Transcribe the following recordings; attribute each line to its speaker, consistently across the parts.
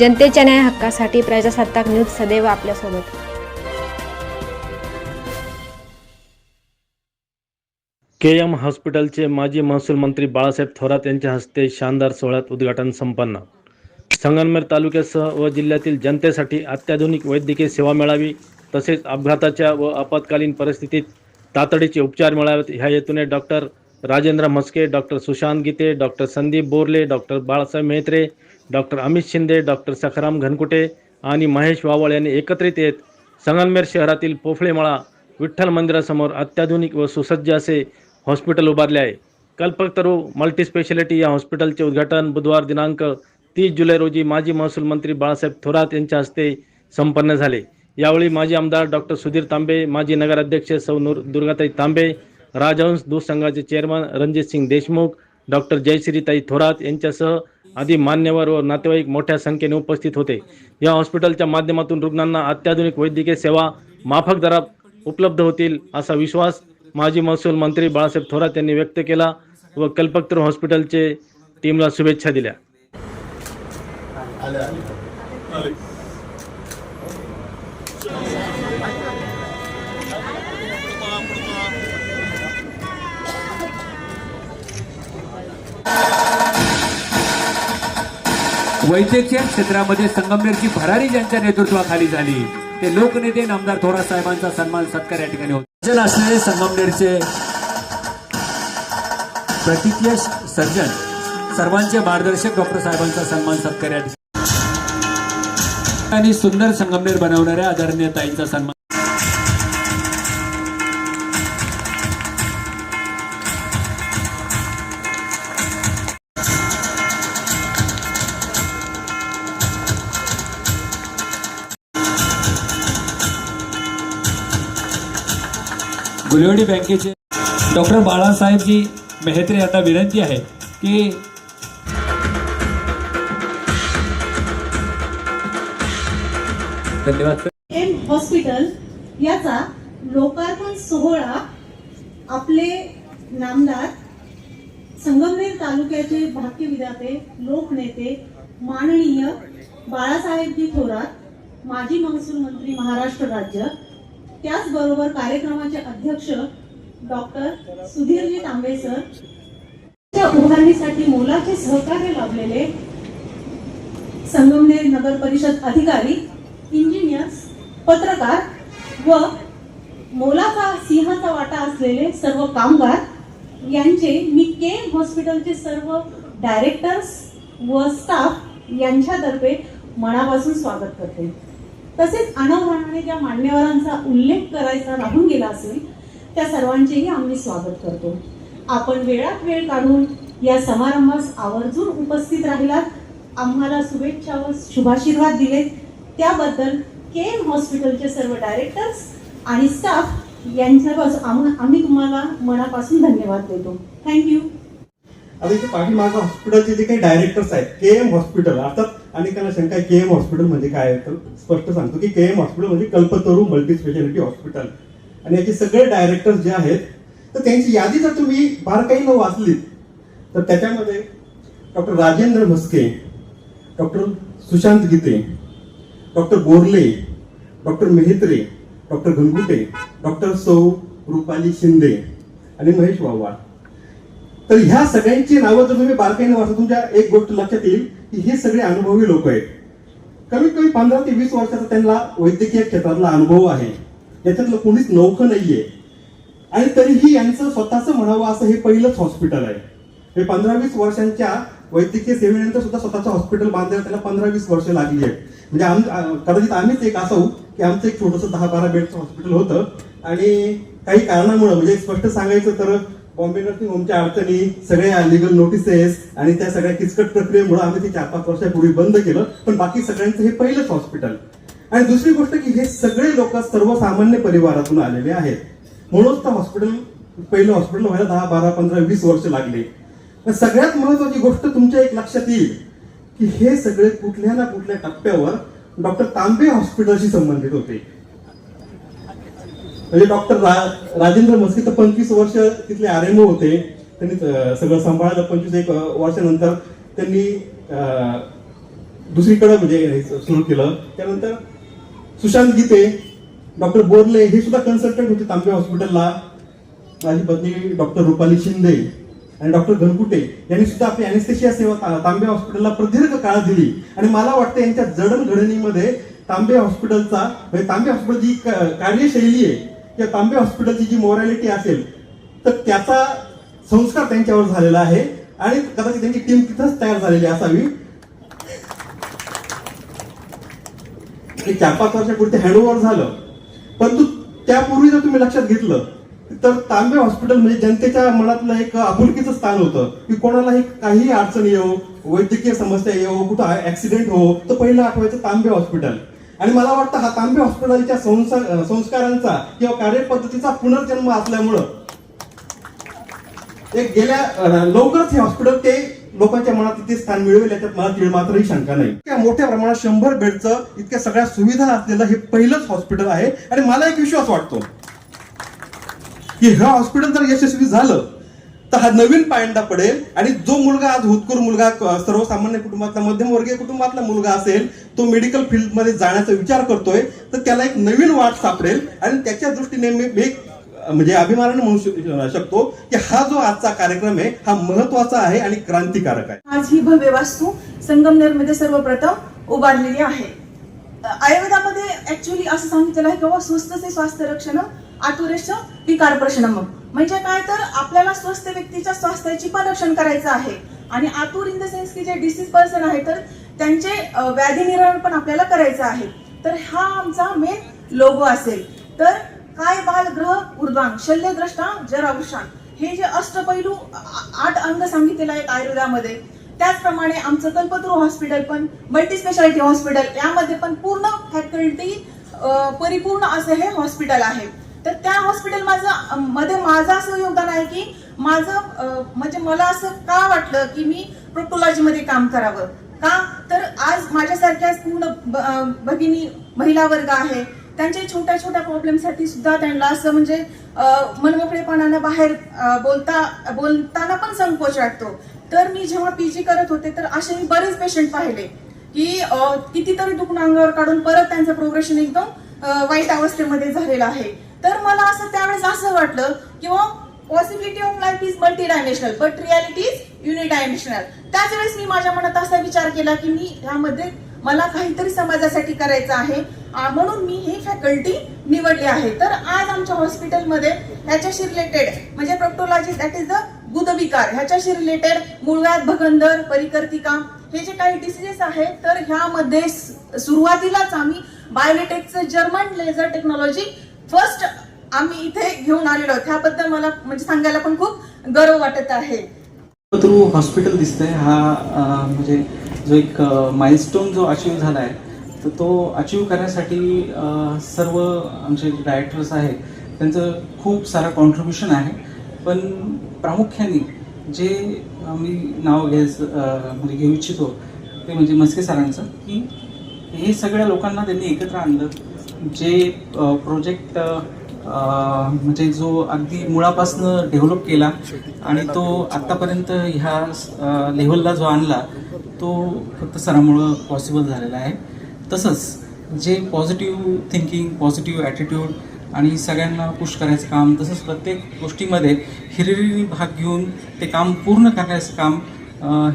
Speaker 1: जनतेच्या न्याय हक्कासाठी प्रजासत्ताक न्यूज सदैव आपल्यासोबत.
Speaker 2: के एम हॉस्पिटलचे माजी महसूल मंत्री बाळासाहेब थोरात यांच्या हस्ते शानदार सोहळ्यात उद्घाटन संपन्न. संगमनेर तालुक्यासह व जिल्ह्यातील जनतेसाठी अत्याधुनिक वैद्यकीय सेवा मिळावी तसेच अपघाताच्या व आपत्कालीन परिस्थितीत तातडीचे उपचार मिळावेत ह्या हेतूने doctor Rajendra Mhaske doctor Sushant Gite doctor Sandeep Borle doctor Balasaheb Mehtre doctor Amit Shinde doctor Sakharam Ghanakute आणि महेश वावळ यांनी एकत्रित येत संगमनेर शहरातील पोफळेमळा विठ्ठल मंदिरासमोर अत्याधुनिक व सुसज्ज असे हॉस्पिटल उभारले आहे. कल्पकतरू मल्टीस्पेशालिटी या हॉस्पिटलचे उद्घाटन बुधवार दिनांक तीस जुलै रोजी माजी महसूल मंत्री बाळासाहेब थोरात यांच्या हस्ते संपन्न झाले. यावेळी माजी आमदार डॉक्टर सुधीर तांबे माजी नगराध्यक्ष सौ नूर दुर्गाताई तांबे राजहंस दूध संघाचे चेअरमन रणजित सिंग देशमुख डॉक्टर जयश्रीताई थोरात यांच्यासह आदी मान्यवर व नातेवाईक मोठ्या संख्येने उपस्थित होते. या हॉस्पिटलच्या माध्यमातून रुग्णांना अत्याधुनिक वैद्यकीय सेवा माफक दरात उपलब्ध होतील असा विश्वास माजी महसूल मंत्री बाळासाहेब थोरात यांनी व्यक्त केला व कल्पतरू हॉस्पिटलचे टीमला शुभेच्छा दिल्या.
Speaker 3: वैद्यकीय क्षेत्रामध्ये संगमनेरची भरारी ज्यांच्या नेतृत्वाखाली झाली ते लोकनेते नामदार थोरात साहेबांचा सन्मान सत्कार या ठिकाणी होता. सर्जन असलेले संगमनेरचे प्रतिकीय सर्जन सर्वांचे मार्गदर्शक डॉक्टर साहेबांचा सन्मान सत्कार या ठिकाणी. आणि सुंदर संगमनेर बनवणाऱ्या आदरणीय ताईंचा सन्मान. गुलवडी बँकेचे डॉक्टर बाळासाहेबजी मेहत्रे यांना विनंती आहे की धन्यवाद.
Speaker 4: एम हॉस्पिटल याचा लोकार्पण सोहळा आपले नामदार संगमनेर तालुक्याचे भाग्य विधाते लोकनेते माननीय बाळासाहेबजी थोरात माजी महसूल मंत्री महाराष्ट्र राज्य त्याचबरोबर कार्यक्रमाचे अध्यक्ष डॉक्टर सुधीरजी तांबे सर. उभारणीसाठी मोलाचे सहकार्य लाभलेले संगमनेर नगर परिषद अधिकारी इंजिनियर्स पत्रकार व मोलाचा सिंहाचा वाटा असलेले सर्व कामगार यांचे मी के हॉस्पिटलचे सर्व डायरेक्टर्स व स्टाफ यांच्यातर्फे मनापासून स्वागत करते. तसेच अनावरणाने ज्या मान्यवरांचा उल्लेख करायचा राहून गेला असेल त्या सर्वांचेही आम्ही स्वागत करतो. आपण वेळात वेळ काढून या समारंभास आवर्जून उपस्थित राहिलात. आम्हाला शुभेच्छा व शुभाशीर्वाद दिले त्याबद्दल के एम हॉस्पिटलचे सर्व डायरेक्टर्स आणि स्टाफ यांच्यापासून आम्हा- आम्ही तुम्हाला मनापासून धन्यवाद देतो. थँक्यू
Speaker 5: आता इथे पाठीमागं हॉस्पिटलचे जे काही डायरेक्टर्स आहेत के एम हॉस्पिटल अर्थात अनेकांना शंका के एम हॉस्पिटल म्हणजे काय तर स्पष्ट सांगतो की के एम हॉस्पिटल म्हणजे कल्पतरू मल्टी स्पेशालिटी हॉस्पिटल. आणि याचे सगळे डायरेक्टर्स जे आहेत तर त्यांची यादी जर तुम्ही बारकाईनं वाचली तर त्याच्यामध्ये doctor Rajendra Mhaske doctor Sushant Gite doctor Borle doctor Mehtre doctor Gangute doctor सौ रुपाली शिंदे आणि महेश वाव्हाळ तर ह्या सगळ्यांची नावं जर तुम्ही बारकाईने वाचा तुमच्या एक गोष्ट लक्षात येईल की हे सगळे अनुभवी लोक आहेत. कमीत कमी पंधरा ते वीस वर्षाचा त्यांना वैद्यकीय क्षेत्रातला अनुभव आहे. याच्यातलं कोणीच नौखं नाहीये. आणि तरीही यांचं स्वतःचं म्हणावं असं हे पहिलंच हॉस्पिटल आहे. हे पंधरा वीस वर्षांच्या वैद्यकीय सेवेनंतर सुद्धा स्वतःचं हॉस्पिटल बांधायला त्याला पंधरा वीस वर्ष लागली आहेत. म्हणजे आम कदाचित आम्हीच एक असू की आमचं एक छोटंसं दहा बारा बेडचं हॉस्पिटल होतं. आणि काही कारणामुळे म्हणजे स्पष्ट सांगायचं तर बॉम्बे नर्सिंग होमच्या अडचणी सगळ्या लिगल नोटिसेस आणि त्या सगळ्या किचकट प्रक्रियेमुळे आम्ही ते चार पाच वर्षापूर्वी बंद केलं. पण बाकी सगळ्यांचं हे पहिलंच हॉस्पिटल आणि दुसरी गोष्ट की हे सगळे लोक सर्वसामान्य परिवारातून आलेले आहेत. म्हणूनच तर हॉस्पिटल पहिलं हॉस्पिटल व्हायला दहा बारा पंधरा वीस वर्ष लागले. पण सगळ्यात महत्वाची गोष्ट तुमच्या एक लक्षात येईल की हे सगळे कुठल्या ना कुठल्या टप्प्यावर डॉक्टर तांबे हॉस्पिटलशी संबंधित होते. म्हणजे डॉक्टर रा- राजेंद्र मस्के तर पंचवीस वर्ष तिथले आर एम होते. त्यांनी सगळं सांभाळलं. पंचवीस एक वर्षानंतर त्यांनी दुसरीकडे म्हणजे सुरू केलं. त्यानंतर सुशांत गीते डॉक्टर बोरले हे सुद्धा कन्सल्टंट होते तांबे हॉस्पिटलला. माझी पत्नी डॉक्टर रुपाली शिंदे आणि डॉक्टर घनकुटे यांनी सुद्धा आपली अॅनेस्थेशिया सेवा तांबे हॉस्पिटलला प्रदीर्घ काळ दिली. आणि मला वाटतं यांच्या जडणघडणीमध्ये तांबे हॉस्पिटलचा म्हणजे तांबे हॉस्पिटलची क- कार्यशैली आहे या तांबे हॉस्पिटलची जी मोरॅलिटी असेल तर त्याचा संस्कार त्यांच्यावर झालेला आहे आणि कदाचित त्यांची टीम तिथंच तयार झालेली असावी. चार पाच वर्षापूर्वी हँडओव्हर झालं. परंतु त्यापूर्वी जर तुम्ही लक्षात घेतलं तर तांबे हॉस्पिटल म्हणजे जनतेच्या मनातलं एक आपुलकीचं स्थान होतं की कोणालाही काही अडचण येऊ वैद्यकीय समस्या येऊ कुठं ऍक्सिडेंट हो तर पहिलं आठवायचं तांबे हॉस्पिटल. आणि मला वाटतं हा तांबे हॉस्पिटलच्या संस्कारांचा किंवा कार्यपद्धतीचा पुनर्जन्म असल्यामुळं एक गेल्या लवकरच हे हॉस्पिटल ते लोकांच्या मनात तिथे स्थान मिळवेल याच्यात मला तीळ मात्रही शंका नाही. इतक्या मोठ्या प्रमाणात शंभर बेडचं इतक्या सगळ्या सुविधा असलेलं हे पहिलंच हॉस्पिटल आहे. आणि मला एक विश्वास वाटतो की हे हॉस्पिटल जर यशस्वी झालं तर हा नवीन पायंडा पडेल आणि जो मुलगा आज हुतकूर मुलगा सर्वसामान्य कुटुंबातला मध्यमवर्गीय कुटुंबातला मुलगा असेल तो मेडिकल फील्डमध्ये जाण्याचा विचार करतोय तर त्याला एक नवीन वाट सापडेल आणि त्याच्या दृष्टीने मी एक म्हणजे अभिमानाने म्हणू शकतो की हा जो आजचा कार्यक्रम आहे हा महत्त्वाचा आहे आणि क्रांतिकारक आहे.
Speaker 6: आज ही भव्य वास्तू संगमनेरमध्ये सर्वप्रथम उभारलेली आहे. आयुर्वेदामध्ये ऍक्च्युली असं सांगितलेलं आहे की स्वस्त स्वस्थ से स्वास्थ्य रक्षण आतुरेश विकार प्रश्नम. म्हणजे काय तर आपल्याला स्वस्थ व्यक्तीच्या स्वास्थ्याची पण रक्षण करायचं आहे. आणि आतुर इन द सेन्स की जे डिसीज पर्सन आहे तर त्यांचे व्याधी निवारण पण आपल्याला करायचं आहे. तर हा आमचा मेन लोगो असेल. तर काय बाल ग्रह ऊर्ध्वांग शल्यद्रष्टा जरावृषाण हे जे अष्टपैलू आठ अंग सांगितलेलं आहे आयुर्वेदामध्ये. त्याचप्रमाणे आमचं कल्पतरू हॉस्पिटल पण मल्टी स्पेशालिटी हॉस्पिटल यामध्ये पण पूर्ण फॅकल्टी परिपूर्ण असं हे हॉस्पिटल आहे. तर त्या हॉस्पिटल माझं मध्ये माझं असं योगदान आहे की माझं म्हणजे मला असं का वाटलं की मी प्रोटोलॉजीमध्ये काम करावं? का? तर आज माझ्यासारख्या पूर्ण ब- भगिनी महिला वर्ग आहे. त्यांच्या छोट्या छोट्या प्रॉब्लेमसाठी सुद्धा त्यांना असं म्हणजे मनमोकळेपणानं बाहेर बोलता बोलताना पण संकोच वाटतो. तर मी जेव्हा पीजी करत होते तर असे मी बरेच पेशंट पाहिले की कितीतरी दुखणं अंगावर काढून परत त्यांचं प्रोग्रेशन एकदम वाईट अवस्थेमध्ये झालेलं आहे. तर मला असं त्यावेळेस असं वाटलं किंवा possibility of life is multi dimensional but reality is unidimensional त्याच वेळेस मी माझ्या मनात असा विचार केला की मी ह्यामध्ये मला काहीतरी समाजासाठी करायचं आहे. म्हणून मी ही फॅकल्टी निवडली आहे. तर आज आमच्या हॉस्पिटलमध्ये ह्याच्याशी रिलेटेड म्हणजे प्रोक्टोलॉजी दॅट इज द बुधविकार ह्याच्याशी रिलेटेड मुळव्यात भगंदर परिकर्तिका हे जे काही डिसीजेस आहेत तर ह्यामध्ये सुरुवातीलाच आम्ही बायोटेकचं जर्मन लेझर टेक्नॉलॉजी फर्स्ट आम्ही इथे घेऊन आलेलो आहोत. मला म्हणजे सांगायला पण खूप गर्व वाटत आहे.
Speaker 7: थ्रू हॉस्पिटल दिसतंय हा म्हणजे जो एक माइलस्टोन जो अचीव झाला आहे तर तो अचीव करण्यासाठी सर्व आमचे डायरेक्टर्स आहेत त्यांचं खूप सारं कॉन्ट्रीब्युशन आहे. पण प्रामुख्याने जे मी नाव घ्यायचं म्हणजे घेऊ इच्छितो ते म्हणजे मस्के सरांचं की हे सगळ्या लोकांना त्यांनी एकत्र आणलं. जे प्रोजेक्ट म्हणजे जो अगदी मुळापासून डेव्हलप केला आणि तो आत्तापर्यंत ह्या लेवलला जो आणला तो फक्त सरामुळं पॉसिबल झालेला आहे. तसंच जे पॉझिटिव्ह थिंकिंग पॉझिटिव्ह ॲटिट्यूड आणि सगळ्यांना पुश करायचं काम तसंच प्रत्येक गोष्टीमध्ये हिरिरीने भाग घेऊन ते काम पूर्ण करण्याचं काम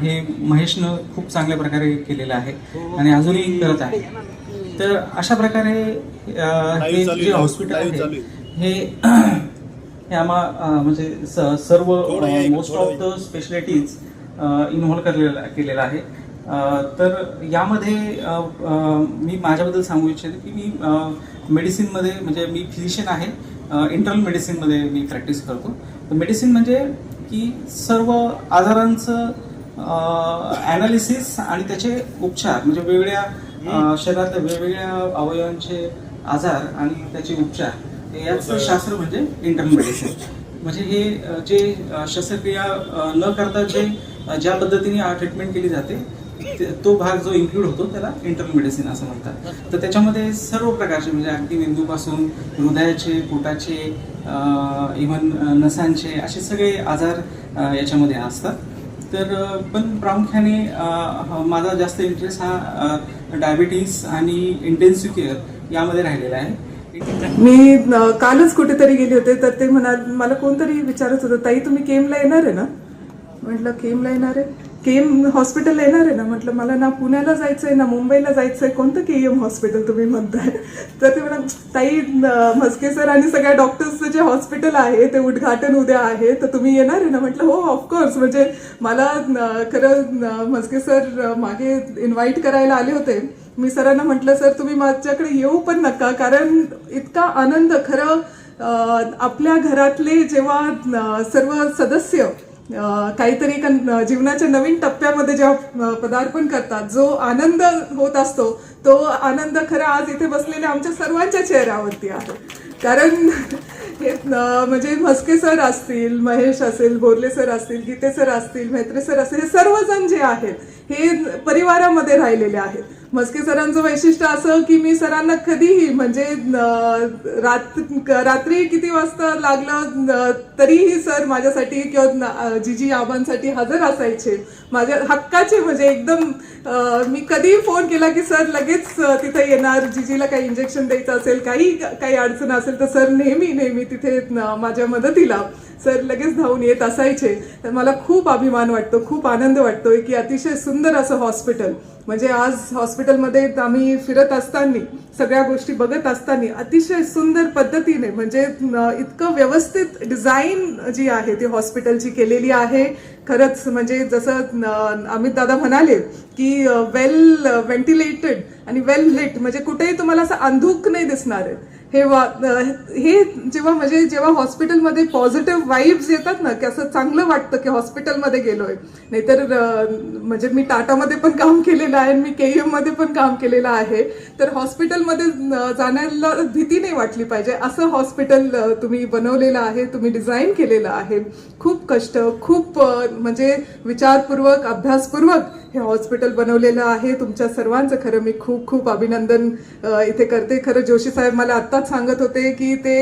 Speaker 7: हे महेशनं खूप चांगल्या प्रकारे केलेलं आहे आणि अजूनही करत आहे. तर अशा प्रकारे हे जे हॉस्पिटल आहे हे आम्हा म्हणजे सर्व most of the specialities involve करलेला केलेला आहे. तर यामध्ये मी माझ्याबद्दल सांगू इच्छिते की मी मेडिसिनमध्ये म्हणजे मी फिजिशियन आहे. इंटरनल मेडिसिनमध्ये मी प्रॅक्टिस करतो. तर मेडिसिन म्हणजे की सर्व आजारांचं ॲनालिसिस आणि त्याचे उपचार म्हणजे वेगवेगळ्या अं, शरीरातल्या वेगवेगळ्या अवयवांचे आजार आणि त्याचे उपचार याचं शास्त्र म्हणजे इंटरनल मेडिसिन म्हणजे हे जे शस्त्रक्रिया न करता जे ज्या पद्धतीने ट्रीटमेंट केली जाते ते- भाग जो इन्क्लूड होतो त्याला इंटरनल मेडिसिन असं म्हणतात. तर त्याच्यामध्ये सर्व प्रकारचे म्हणजे अगदी मेंदूपासून हृदयाचे पोटाचे इव्हन नसांचे असे सगळे आजार याच्यामध्ये असतात. तर पण प्रामुख्याने माझा जास्त इंटरेस्ट हा डायबिटीस आणि इंटेन्सिव्ह केअर यामध्ये राहिलेला आहे.
Speaker 8: मी कालच कुठेतरी गेले होते तर ते म्हणाल मला कोणतरी विचारत होतं ताई तुम्ही केमला येणार आहे ना? म्हटलं केमला येणार आहे? केम हॉस्पिटल येणार आहे ना? म्हटलं मला ना पुण्याला जायचंय ना मुंबईला जायचंय. कोणतं के एम हॉस्पिटल तुम्ही म्हणताय? तर ते म्हणा ताई म्हस्के सर आणि सगळ्या डॉक्टर्सचं जे हॉस्पिटल आहे ते उद्घाटन उद्या आहे. तर तुम्ही येणार आहे ना? म्हटलं हो ऑफकोर्स म्हणजे मला खरं म्हस्के सर मागे इन्व्हाइट करायला आले होते. मी सरांना म्हटलं सर तुम्ही माझ्याकडे येऊ पण नका. कारण इतका आनंद खरं आपल्या घरातले जेव्हा सर्व सदस्य काहीतरी एका जीवनाच्या नवीन टप्प्यामध्ये जेव्हा पदार्पण करतात जो आनंद होत असतो तो आनंद खरा आज इथे बसलेल्या आमच्या सर्वांच्या चेहऱ्यावरती आहे. कारण हे म्हणजे म्हस्के सर असतील महेश असेल बोरले सर असतील गीते सर असतील म्हेत्रे सर असतील हे सर्वजण जे आहेत हे परिवारामध्ये राहिलेले आहेत. मस्के सरांचं वैशिष्ट्य असं की मी सरांना कधीही म्हणजे रात रात्री किती वाजता लागलं तरीही सर माझ्यासाठी किंवा जीजी आबांसाठी हजर असायचे. माझ्या हक्काचे म्हणजे एकदम मी कधीही फोन केला की सर लगेच तिथे येणार जीजीला काही इंजेक्शन द्यायचं असेल काही काही अडचण असेल तर सर नेहमी नेहमी तिथे माझ्या मदतीला सर लगेच धावून येत असायचे. तर मला खूप अभिमान वाटतो खूप आनंद वाटतोय की अतिशय सुंदर असं हॉस्पिटल. म्हणजे आज हॉस्पिटलमध्ये आम्ही फिरत असताना सगळ्या गोष्टी बघत असताना अतिशय सुंदर पद्धतीने म्हणजे इतकं व्यवस्थित डिझाईन जी आहे ती हॉस्पिटलची केलेली आहे. खरंच म्हणजे जसं अमित दादा म्हणाले की वेल व्हेंटिलेटेड आणि वेल लिट म्हणजे कुठेही तुम्हाला असं अंधूक नाही दिसणार आहे. हे वा हे जेव्हा म्हणजे जेव्हा हॉस्पिटलमध्ये पॉझिटिव्ह वाईब्स येतात ना की असं चांगलं वाटतं की हॉस्पिटलमध्ये गेलोय. नाहीतर म्हणजे मी टाटामध्ये पण काम केलेलं आहे मी के मध्ये पण काम केलेलं आहे. तर हॉस्पिटलमध्ये जाण्याला भीती नाही वाटली पाहिजे. असं हॉस्पिटल तुम्ही बनवलेलं आहे तुम्ही डिझाईन केलेलं आहे. खूप कष्ट खूप म्हणजे विचारपूर्वक अभ्यासपूर्वक हे हॉस्पिटल बनवलेलं आहे. तुमच्या सर्वांचं खरं मी खूप खूप अभिनंदन इथे करते. खरं जोशी साहेब मला आत्ताच सांगत होते की ते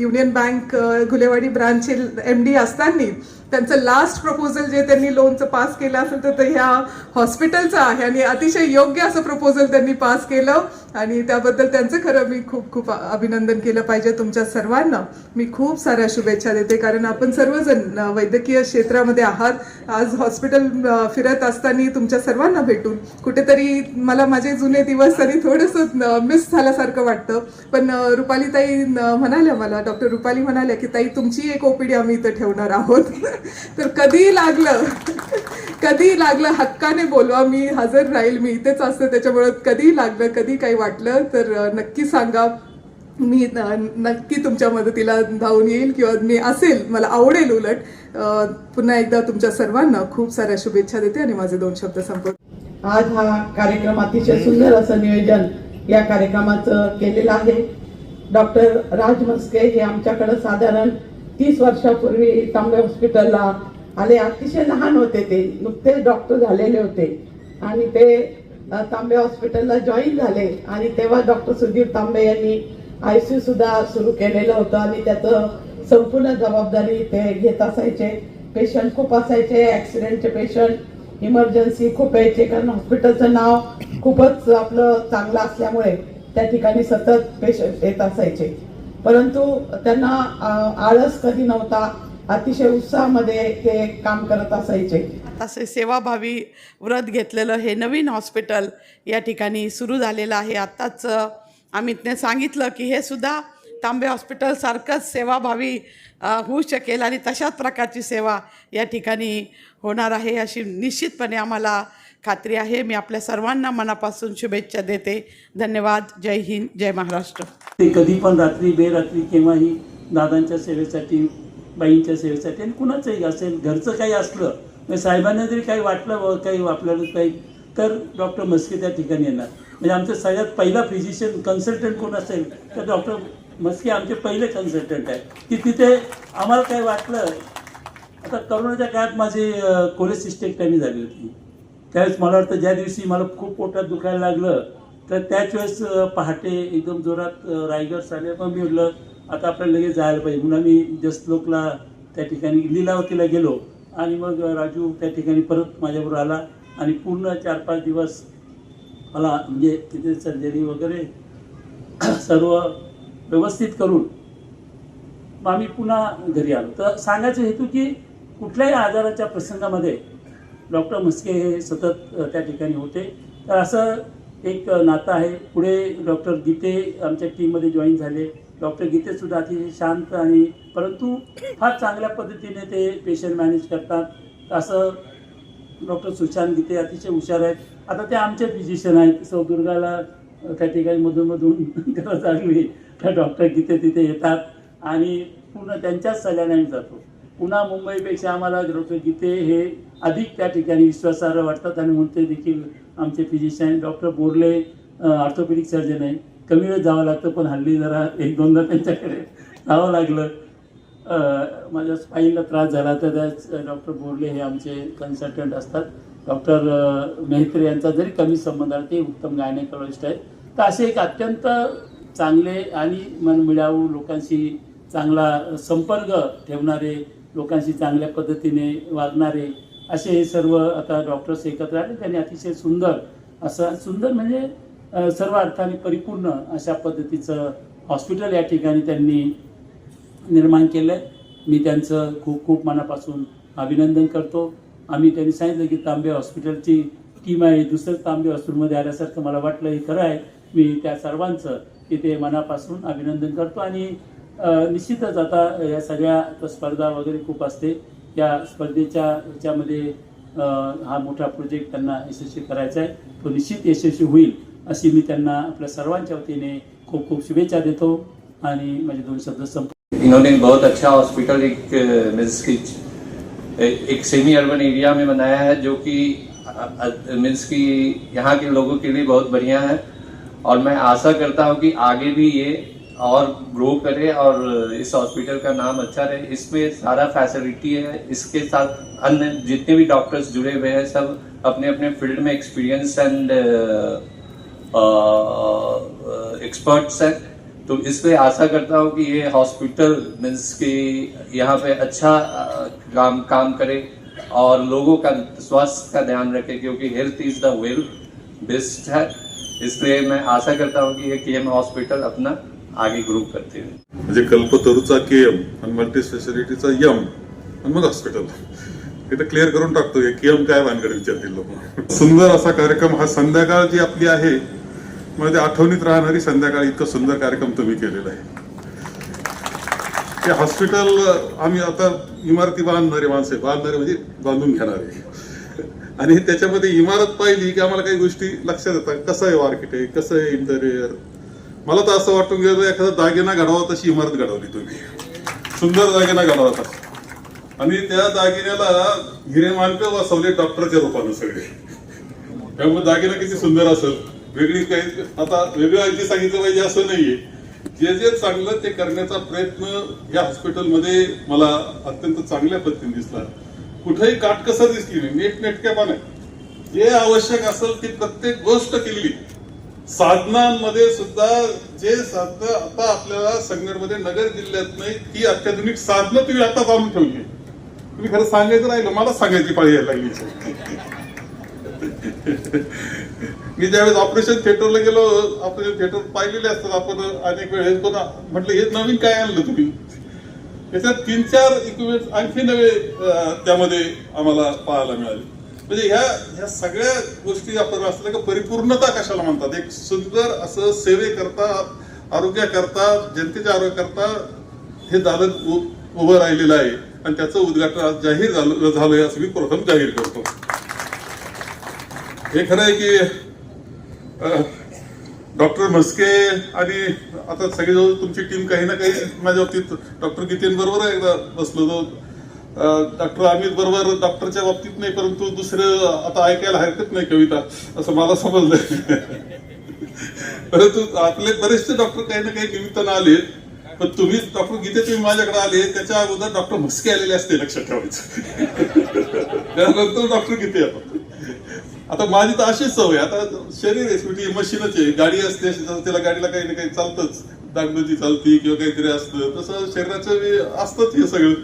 Speaker 8: युनियन बँक घुलेवाडी ब्रांचचे एम डी असताना त्यांचं लास्ट प्रपोजल जे त्यांनी लोनचं पास केलं असेल तर ते ह्या हॉस्पिटलचं आहे आणि अतिशय योग्य असं प्रपोजल त्यांनी पास केलं. आणि त्याबद्दल त्यांचं खरं मी खूप खूप अभिनंदन केलं पाहिजे तुमच्या सर्वांना. मी खूप साऱ्या शुभेच्छा देते कारण आपण सर्वजण वैद्यकीय क्षेत्रामध्ये आहात. आज हॉस्पिटल फिरत असताना तुमच्या सर्वांना भेटून कुठेतरी मला माझे जुने दिवस आणि थोडंसं मिस झाल्यासारखं वाटतं. पण रुपाली ताई म्हणाल्या मला डॉक्टर रुपाली म्हणाल्या की ताई तुमची एक ओपीडी आम्ही इथं ठेवणार आहोत. तर कधी लागलं कधी लागलं हक्काने बोलवा मी हजर राहील मी इथेच असते त्याच्यामुळे कधी लागलं कधी काही वाटलं तर नक्की सांगा. मी नक्की तुमच्या मदतीला धावून येईल किंवा मी असेल मला आवडेल उलट. पुन्हा एकदा तुमच्या सर्वांना खूप साऱ्या शुभेच्छा देते आणि माझे दोन शब्द संपवत.
Speaker 9: आज हा कार्यक्रम अतिशय सुंदर असं नियोजन या कार्यक्रमाचं केलेलं आहे. डॉक्टर राज मस्के हे आमच्याकडं साधारण तीस वर्षापूर्वी तांबे हॉस्पिटलला आले अतिशय लहान होते ते. नुकतेच डॉक्टर झालेले होते. आणि ते तांबे हॉस्पिटलला जॉईन झाले. आणि तेव्हा डॉक्टर सुधीर तांबे यांनी आयसीयू सुद्धा सुरू केलेलं होतं. आणि त्याचं संपूर्ण जबाबदारी ते घेत असायचे. पेशंट खूप असायचे ऍक्सिडेंटचे पेशंट इमर्जन्सी खूप यायचे. कारण हॉस्पिटलचं नाव खूपच आपलं चांगलं असल्यामुळे त्या ठिकाणी सतत पेशंट येत असायचे. परंतु त्यांना आळस कधी नव्हता. अतिशय उत्साहामध्ये ते काम करत असायचे. असे सेवाभावी व्रत घेतलेलं हे नवीन हॉस्पिटल या ठिकाणी सुरू झालेलं आहे. आत्ताच अमितने सांगितलं की हे सुद्धा तांबे हॉस्पिटलसारखंच सेवाभावी होऊ शकेल आणि तशाच प्रकारची सेवा या ठिकाणी होणार आहे अशी निश्चितपणे आम्हाला खात्री आहे. मी आपल्या सर्वांना मनापासून शुभेच्छा देते. धन्यवाद. जय हिंद. जय महाराष्ट्र.
Speaker 10: ते कधी पण रात्री बेरात्री केव्हाही दादांच्या सेवेसाठी बाईंच्या सेवेसाठी आणि कुणाचंही असेल घरचं काही असलं म्हणजे साहेबांना जरी काही वाटलं बुवा, काही आपल्याला काही तर डॉक्टर मस्के त्या ठिकाणी येणार. म्हणजे आमचं सगळ्यात पहिला फिजिशियन कन्सल्टंट कोण असेल तर डॉक्टर मस्के आमचे पहिले कन्सल्टंट आहे. की तिथे आम्हाला काही वाटलं आता करोनाच्या काळात माझी कोलेसिस्टेक्टमी झाली होती. त्यावेळेस मला वाटतं ज्या दिवशी मला खूप पोटात दुखायला लागलं तर त्याच वेळेस पहाटे एकदम जोरात रायगड आले पण मी म्हटलं आता आपल्याला लगेच जायला पाहिजे. म्हणून आम्ही जसलोकला त्या ठिकाणी लीलावतीला गेलो. आणि मग राजू त्या ठिकाणी परत माझ्याबरोबर आला. आणि पूर्ण चार पाच दिवस मला म्हणजे तिथे सर्जरी वगैरे सर्व व्यवस्थित करून मग आम्ही पुन्हा घरी आलो. तर सांगायचं हेतू की कुठल्याही आजाराच्या प्रसंगामध्ये डॉक्टर म्हस्के हे सतत त्या ठिकाणी होते. तर असं एक नातं आहे. पुढे डॉक्टर गीते आमच्या टीममध्ये जॉईन झाले. डॉक्टर गीतेसुद्धा अतिशय शांत आणि परंतु फार चांगल्या पद्धतीने ते पेशंट मॅनेज करतात. असं डॉक्टर सुशांत गीते अतिशय हुशार आहेत. आता ते आमचे फिजिशियन आहेत. सौदुर्गाला त्या ठिकाणी मधूनमधून गरज लागली त्या डॉक्टर गीते तिथे येतात आणि पूर्ण त्यांच्याच सल्ल्याने आम्ही जातो. पुन्हा मुंबईपेक्षा आम्हाला डॉक्टर गीते हे अधिक त्या ठिकाणी विश्वासार्ह वाटतात आणि म्हणून ते देखील आमचे physician doctor Borle orthopaedic surgeon आहे. कमी वेळ जावं लागतं पण हल्ली जरा एक दोनदा त्यांच्याकडे जावं लागलं. माझ्या स्पाईनला त्रास झाला तर त्याच डॉक्टर बोरले हे आमचे कन्सल्टंट असतात. डॉक्टर मेहत्रे यांचा जरी कमी संबंध आला ते उत्तम गायनेकॉलॉजिस्ट आहेत. तर असे एक अत्यंत चांगले आणि मन मिळावू लोकांशी चांगला संपर्क ठेवणारे लोकांशी चांगल्या पद्धतीने वागणारे असे हे सर्व आता डॉक्टर्स एकत्र आले. त्यांनी अतिशय सुंदर असं सुंदर म्हणजे सर्व अर्थाने परिपूर्ण अशा पद्धतीचं हॉस्पिटल या ठिकाणी त्यांनी निर्माण केलं आहे मी त्यांचं खूप खूप मनापासून अभिनंदन करतो. आम्ही त्यांनी सांगितलं की तांबे हॉस्पिटलची टीम आहे. दुसरं तांबे हॉस्पिटलमध्ये आल्यासारखं मला वाटलं हे खरं आहे. मी त्या सर्वांचं तिथे मनापासून अभिनंदन करतो. आणि निश्चितच आता या सगळ्या स्पर्धा वगैरे खूप असते. या स्पर्धेच्या ह्याच्यामध्ये हा मोठा प्रोजेक्ट त्यांना यशस्वी करायचा आहे. तो निश्चित यशस्वी होईल अशी मी त्यांना आपल्या सर्वांच्या वतीने खूप खूप शुभेच्छा देतो. आणि माझे दोन शब्द संप
Speaker 11: इन्होंने बहुत अच्छा हॉस्पिटल एक मीन्स की एक सेमी अर्बन एरिया में बनाया है जो कि मीन्स की यहाँ के लोगों के लिए बहुत बढ़िया है। और मैं आशा करता हूँ कि आगे भी ये और ग्रो करे और इस हॉस्पिटल का नाम अच्छा रहे। इसमें सारा फैसिलिटी है। इसके साथ अन्य जितने भी डॉक्टर्स जुड़े हुए हैं, सब अपने अपने फ़ील्ड में एक्सपीरियंस एंड एक्सपर्ट्स हैं। तो इस पे आशा करता हूँ कि ये हॉस्पिटल मीन्स कि यहाँ पे अच्छा काम काम करे और लोगों का स्वास्थ्य का ध्यान रखे, क्योंकि health is the well best है। इसलिए मैं आशा करता हूँ कि ये के हॉस्पिटल अपना आगे ग्रो करते हैं।
Speaker 12: म्हणजे कल्पतरूचा के एम आणि मल्टी स्पेशालिटीचा यम आणि मग हॉस्पिटल इथं क्लिअर करून टाकतो. के एम काय भानगड विचारतील लोक. सुंदर असा कार्यक्रम हा संध्याकाळ जी आपली आहे म्हणजे आठवणीत राहणारी संध्याकाळ इतकं सुंदर कार्यक्रम तुम्ही केलेला आहे. ते हॉस्पिटल आम्ही आता इमारती बांधणारे माणसे बांधणारे म्हणजे बांधून घेणारे. आणि त्याच्यामध्ये इमारत पाहिली की आम्हाला काही गोष्टी लक्षात येतात. कसं आहे आर्किटेक्ट कसं आहे इंटेरियर मला तर असं वाटून गेलं एखादा दागिना घडवा तशी इमारत घडवली तुम्ही. सुंदर दागिना घडवा तसा. आणि त्या दागिन्याला हिरे मानक वाचवले डॉक्टरच्या रूपानं सगळे. त्यामुळे दागिना किती सुंदर असेल. वेगळी काही आता वेगळं अगदी सांगितलं पाहिजे असं नाहीये. जे जे चांगलं ते करण्याचा प्रयत्न या हॉस्पिटलमध्ये मला अत्यंत चांगल्या पद्धतीने दिसला. कुठेही काटकसर दिसली नाही नेट नेटकेपणा जे आवश्यक असेल ती प्रत्येक गोष्ट केली साधनांमध्ये सुद्धा जे साधनं आता आपल्याला संगणमध्ये नगर जिल्ह्यात नाही ती अत्याधुनिक साधनं तुम्ही आता जाऊन ठेवली. तुम्ही खरं सांगायचं राहिलं मला सांगायची पाळी यायला लागली. मी ज्यावेळेस ऑपरेशन थिएटरला गेलो ऑपरेशन थिएटर पाहिलेले असतात आपण अनेक वेळेस पण म्हटलं हे नवीन काय आणलं तुम्ही? त्याच्यात तीन चार इक्विपमेंट आणखी नवे त्यामध्ये आम्हाला पाहायला मिळाले. म्हणजे ह्या ह्या सगळ्या गोष्टी आपण असल्या परिपूर्णता कशाला म्हणतात? एक सुंदर असं सेवेकरता आरोग्याकरता जनतेच्या आरोग्याकरता हे दालन उभं राहिलेलं आहे. आणि त्याचं उद्घाटन आज जाहीर झालं झालंय असं मी प्रथम जाहीर करतो. हे खरं आहे की डॉक्टर म्हस्के आणि आता सगळेजवळ तुमची टीम काही ना काही माझ्या बाबतीत डॉक्टर गितेन बरोबर एकदा बसलो होतो. डॉक्टर अमित बरोबर डॉक्टरच्या बाबतीत नाही परंतु दुसरं आता ऐकायला हरकत नाही कविता असं मला समजलंय. परंतु आपले बरेचसे डॉक्टर काही ना काही निमित्तानं आले पण तुम्ही डॉक्टर गीते तुम्ही माझ्याकडे आले त्याच्या अगोदर डॉक्टर म्हस्के आलेले असते लक्षात ठेवायचं. त्यानंतर डॉक्टर गीते येतात आता माझी तर अशीच सवय आता शरीर आहे शेवटी मशीनच आहे गाडी असते त्याला गाडीला काही ना काही चालतंच. डागडुजी चालती किंवा काहीतरी असतं तसं शरीराचं असतंच हे सगळं.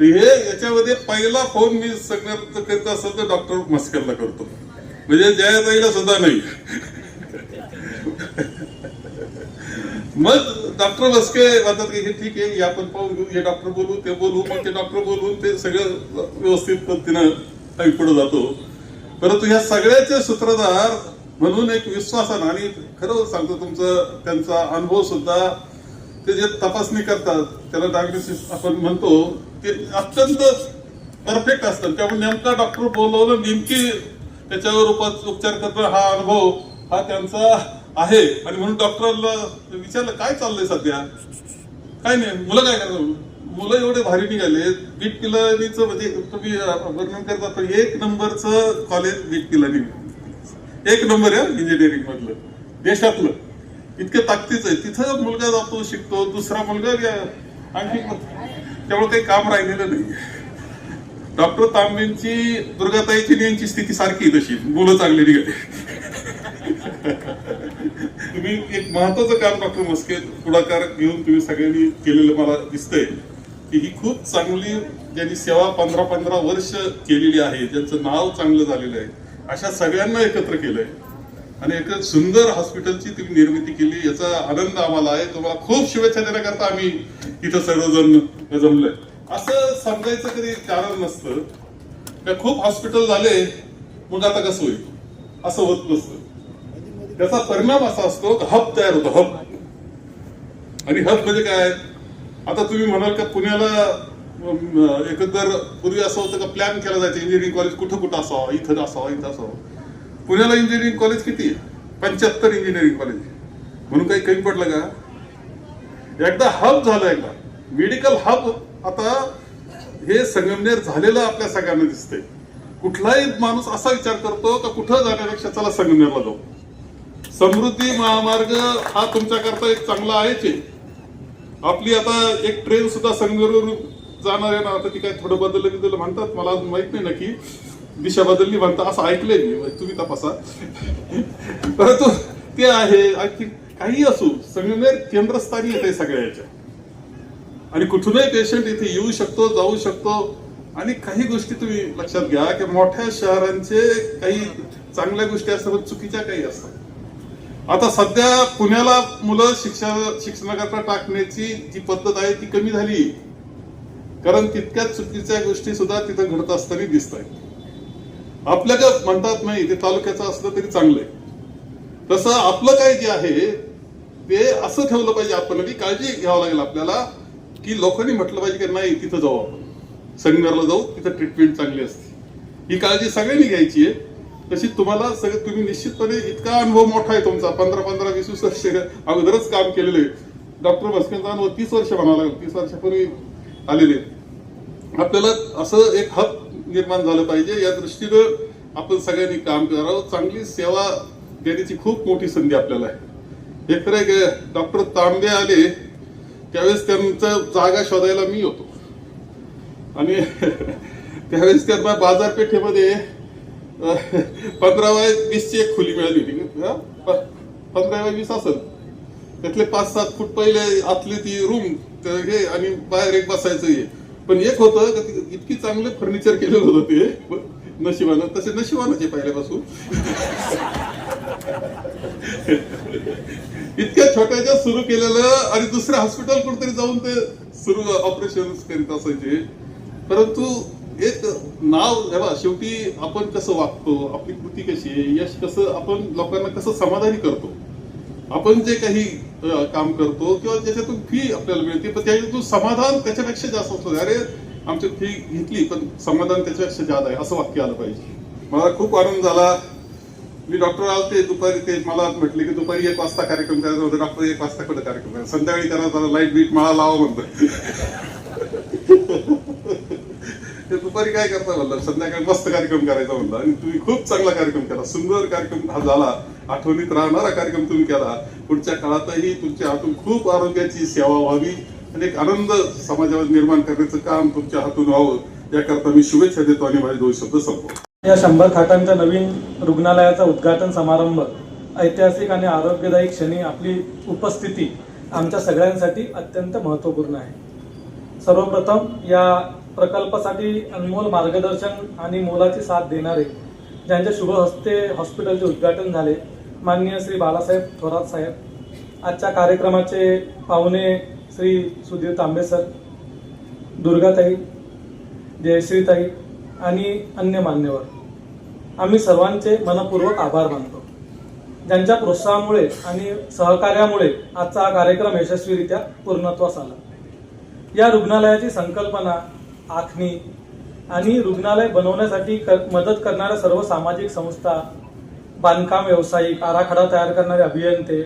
Speaker 12: हे याच्यामध्ये पहिला फोन मी सगळ्यात करत असेल तर डॉक्टर मस्करला करतो. म्हणजे जयाताईला सुद्धा नाही. मग डॉक्टर बसके म्हणतात की हे ठीक आहे आपण पाहून घेऊ हे डॉक्टर बोलू ते बोलू मग ते डॉक्टर बोलून ते सगळं व्यवस्थित पद्धतीनं पुढे जातो. परंतु ह्या सगळ्याचे सूत्रधार म्हणून एक विश्वासानं आणि खरं सांगतो तुमचं त्यांचा अनुभव सुद्धा ते जे तपासणी करतात त्याला डायग्नोसिस आपण म्हणतो ते अत्यंत परफेक्ट असतात. त्यामुळे नेमका डॉक्टर बोलवलं नेमकी त्याच्यावर उपचार करणं हा अनुभव हा त्यांचा आहे. आणि म्हणून डॉक्टरला विचारलं काय चाललंय सध्या? काय नाही मुलं काय करतात मुलं एवढे भारी निघाले. बीट पिलानीचं म्हणजे तुम्ही वर्णन करता पण एक नंबरचं कॉलेज बीट पिलानी एक नंबर आहे इंजिनिअरिंग मधलं. देशातलं. इतकं ताकदीच आहे तिथं मुलगा जातो शिकतो दुसरा मुलगा आणखी त्यामुळे काही काम राहिलेलं नाही. डॉक्टर तांबेंची दुर्गाताई आणि यांची स्थिती सारखी तशी. मुलं चांगली निघाली. तुम्ही एक महत्वाचं काम डॉक्टर मस्के पुढाकार घेऊन तुम्ही सगळ्यांनी केलेलं मला दिसतंय की ही खूप चांगली ज्यांनी सेवा पंधरा पंधरा वर्ष केलेली आहे ज्यांचं नाव चांगलं झालेलं आहे अशा सगळ्यांना एकत्र केलंय. आणि एक सुंदर हॉस्पिटलची तुम्ही निर्मिती केली याचा आनंद आम्हाला आहे. तुम्हाला खूप शुभेच्छा देण्याकरता आम्ही इथं सर्वजण जमलोय. असं समजायचं कधी कारण नसतं. का खूप हॉस्पिटल झाले मग आता कसं होईल? असं होत नसतं. त्याचा परिणाम असा असतो का हब तयार होतो हब. आणि हब म्हणजे काय? आता तुम्ही म्हणाल का पुण्याला एकंदर पूर्वी असं होतं का प्लॅन केला जायचं? इंजिनिअरिंग कॉलेज कुठं कुठं असावं? इथं असावं इथं असावं. पुण्याला इंजिनिअरिंग कॉलेज किती आहे? पंच्याहत्तर इंजिनिअरिंग कॉलेज म्हणून काही कमी पडलं का? एकदा हब झालं एकदा. मेडिकल हब आता हे संगमनेर झालेलं आपल्या सगळ्यांना दिसतंय. कुठलाही माणूस असा विचार करतो का कुठं जाण्यापेक्षा चला संगमनेरला जाऊ. समृद्धी महामार्ग हा तुमच्याकरता एक चांगला आहेच आहे. आपली आता एक ट्रेन सुद्धा संगमनेरवरून जाणार आहे ना आता ती काय थोडं बदललं बिदललं म्हणतात मला अजून माहीत नाही नक्की. दिशा बदलली म्हणता असं ऐकलंय मी म्हणजे तुम्ही तपासा. परंतु ते आहे आणखी काही असू संगमनेर केंद्रस्थानी येते सगळ्या याच्या आणि कुठूनही पेशंट इथे येऊ शकतो जाऊ शकतो. आणि काही गोष्टी तुम्ही लक्षात घ्या की मोठ्या शहरांचे काही चांगल्या गोष्टी असतात चुकीच्या काही असतात. आता सध्या पुण्याला मुलं शिक्षण शिक्षणाकरता टाकण्याची जी पद्धत आहे ती कमी झाली. कारण तितक्याच चुकीच्या गोष्टी सुद्धा तिथं घडत असताना दिसत आहेत आपल्या काय म्हणतात नाही ते तालुक्याचं असलं तरी चांगलं आहे. तसं आपलं काय जे आहे ते असं ठेवलं पाहिजे आपण की काळजी घ्यावं लागेल आपल्याला की लोकांनी म्हटलं पाहिजे की नाही तिथं जाऊ आपण. संगमेरला जाऊ तिथं ट्रीटमेंट चांगली असते. ही काळजी सगळ्यांनी घ्यायची आहे. तशी तुम्हाला सगळं तुम्ही निश्चितपणे इतका अनुभव मोठा आहे तुमचा. पंधरा पंधरा वीस वीस वर्ष अगोदरच काम केलेलं आहे. डॉक्टर भस्केंचा तीस वर्ष म्हणावं लागेल. तीस वर्षापूर्वी आलेले आपल्याला असं एक हब निर्माण झालं पाहिजे. या दृष्टीनं आपण सगळ्यांनी काम करावं. चांगली सेवा देण्याची खूप मोठी संधी आपल्याला आहे. हे खरं आहे डॉक्टर तांबे आले त्यावेळेस त्यांचं जागा शोधायला मी होतो. आणि त्यावेळेस त्यांना बाजारपेठेमध्ये पंधरा बाय वीसची एक खुली मिळाली होती. पंधरा बाय वीस असेल. त्यातले पाच सात फूट पहिले आतली ती रूम हे आणि बाहेर एक बसायचं हे. पण एक होतं का इतकी चांगलं फर्निचर केलेलं होतं ते नशिबानं तसे नशिबानाचे पहिल्यापासून. इतक्या छोट्याच्या सुरू केलेलं आणि दुसऱ्या हॉस्पिटल कुठेतरी जाऊन ते सुरू ऑपरेशन करीत असायचे. परंतु एक नाव जेव्हा शेवटी आपण कसं वागतो आपली कृती कशी आहे यश कसं आपण लोकांना कसं समाधानी करतो. आपण जे काही काम करतो किंवा ज्याच्यातून फी आपल्याला मिळते पण त्याच्यातून समाधान त्याच्यापेक्षा जास्त असतो. अरे आमची फी घेतली पण समाधान त्याच्यापेक्षा जास्त आहे असं वाक्य आलं पाहिजे. मला खूप आनंद झाला. मी डॉक्टर आलते दुपारी ते मला म्हटले की दुपारी एक वाजता कार्यक्रम करायचा होता डॉक्टर एक वाजता कुठे कार्यक्रम करायचा? संध्याकाळी करा जरा लाइट बीट मला लावा म्हणतो ते दुपारी काय करता म्हणलं? संध्याकाळी मस्त कार्यक्रम करायचा म्हणलं. आणि तुम्ही खूप चांगला कार्यक्रम केला. सुंदर कार्यक्रम हा झाला. आठवणीत राहणारा कार्यक्रम तुम्ही केला. पुढच्या काळातही तुमच्या हातून खूप आरोग्याची सेवा व्हावी आणि एक आनंद समाजामध्ये निर्माण करण्याचं काम तुमच्या हातून व्हावं. याकरता मी शुभेच्छा देतो आणि माझे दोन शब्द संपव
Speaker 13: या शंभर खाटांच्या नवीन रुग्णालयाचा उद्घाटन समारंभ ऐतिहासिक आणि आरोग्यदायी क्षणी आपली उपस्थिती आमच्या सगळ्यांसाठी अत्यंत महत्त्वपूर्ण आहे. सर्वप्रथम या प्रकल्पासाठी अनमोल मार्गदर्शन आणि मोलाची साथ देणारे ज्यांच्या शुभ हस्ते हॉस्पिटलचे उद्घाटन झाले माननीय श्री बालासाहेब थोरात साहेब आजच्या कार्यक्रमाचे पाहुणे श्री सुधीर तांबे सर दुर्गाताई जयश्रीताई आणि अन्य मान्यवर. आम्ही सर्वांचे मनपूर्वक आभार मानतो. ज्यांच्या प्रोत्साहामुळे आणि सहकार्यामुळे आजचा हा कार्यक्रम यशस्वीरित्या पूर्णत्वास आला. या रुग्णालयाची संकल्पना आखणी आणि रुग्णालय बनवण्यासाठी क- मदत करणाऱ्या सर्व सामाजिक संस्था बांधकाम व्यावसायिक आराखडा तयार करणारे अभियंते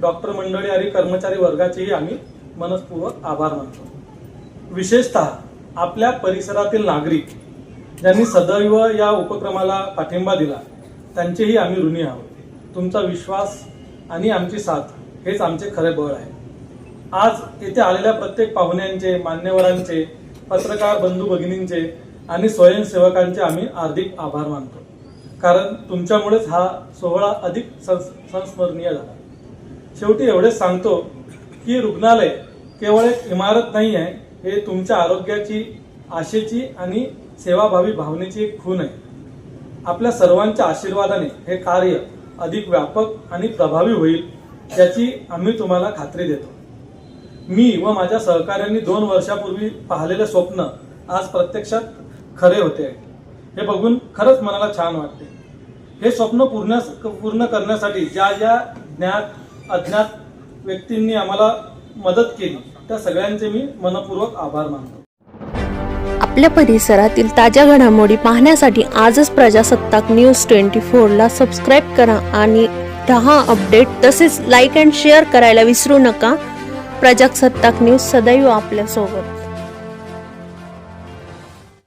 Speaker 13: डॉक्टर मंडळी आणि कर्मचारी वर्गाचेही आम्ही मनस्पूर्वक आभार मानतो. विशेषतः आपल्या परिसरातील नागरिक ज्यांनी सदैव या उपक्रमाला पाठिंबा दिला त्यांचेही आम्ही ऋणी आहोत. तुमचा विश्वास आणि आमची साथ हेच आमचे खरे बळ आहे. आज येथे आलेल्या प्रत्येक पाहुण्यांचे मान्यवरांचे पत्रकार बंधू भगिनींचे आणि स्वयंसेवकांचे आम्ही हार्दिक आभार मानतो. कारण तुमच्यामुळेच हा सोहळा अधिक संस- संस्मरणीय झाला. शेवटी एवढेच सांगतो की रुग्णालय केवळ एक इमारत नाही आहे हे तुमच्या आरोग्याची आशेची आणि सेवाभावी भावनेची एक खून आहे. आपल्या सर्वांच्या आशीर्वादाने हे कार्य अधिक व्यापक आणि प्रभावी होईल याची आम्ही तुम्हाला खात्री देतो. मी व माझ्या सहकाऱ्यांनी दोन वर्षापूर्वी पाहिलेलं स्वप्न आज प्रत्यक्षात खरे होते आहे. हे बघून खरंच मनाला छान वाटते. हे स्वप्न पूर्ण पूर्ण करण्यासाठी ज्या ज्या ज्ञात अज्ञात व्यक्तींनी आम्हाला मदत केली त्या सगळ्यांचे मी मनपूर्वक आभार मानतो.
Speaker 1: आपल्या परिसरातील ताज्या घडामोडी पाहण्यासाठी आजच प्रजासत्ताक न्यूज ट्वेंटी फोरला सबस्क्राईब करा आणि राहा अपडेट. तसेच लाईक अँड शेअर करायला विसरू नका. प्रजासत्ताक न्यूज सदैव आपल्यासोबत.